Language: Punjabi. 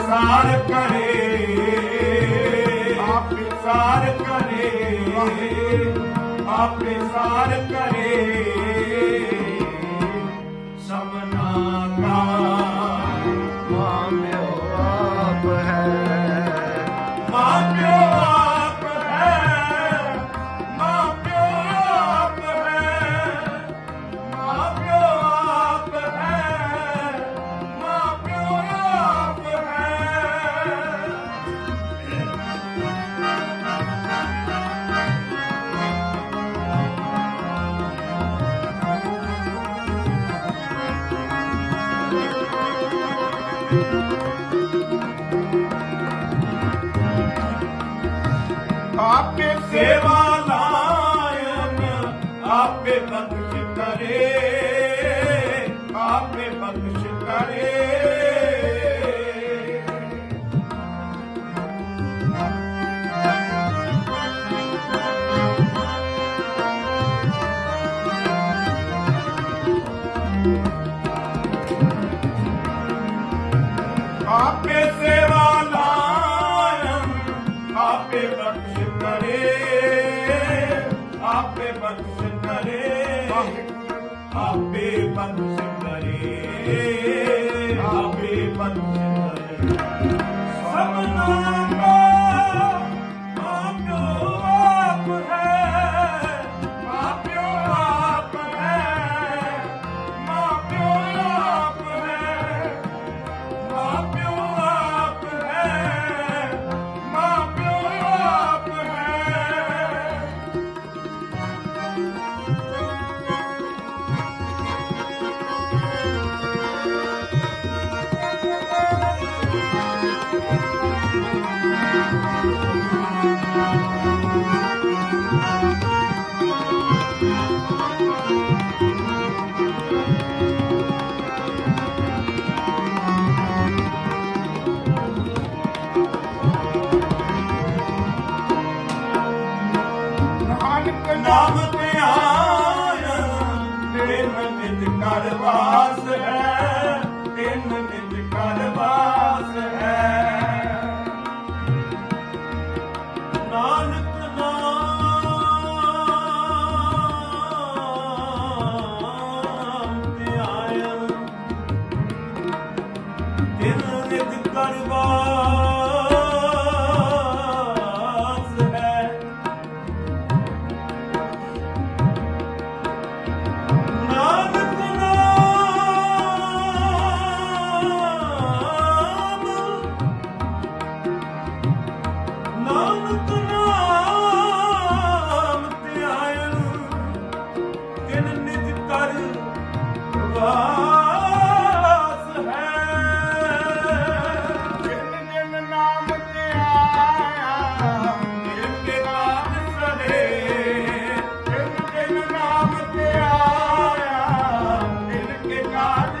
ਸਾਰ ਕਰੇ ਆਪੇ ਸਾਰ ਕਰੇ ਆਪੇ ਆਪੇ ਸੇਵਾ ਲਾਇਨ ਕਰੇ ਆਪੇ ਬਖਸ਼ ਕਰੇ ਆਪੇ ਆਪੇ ਪੰਜ ਸਿਮਰੇ ਆਪੇ ਪੰਜ ਸਿਮਰੇ। ਸਮਨਾ ਨਾਮ ਧਿਆਨ ਤੇਰੇ ਮਨ ਵਿੱਚ ਕਰ ਵਾਸ ਹੈ। ਕਰ ਵਾਸ ਨਾਮ ਤੇ ਆਇਆ, ਜਿਨ ਕੇ ਨਾਮ ਸਰੇ ਨਾਮ ਤੇ ਆਇਆ, ਜਿਨ ਕੇ ਕਾਜ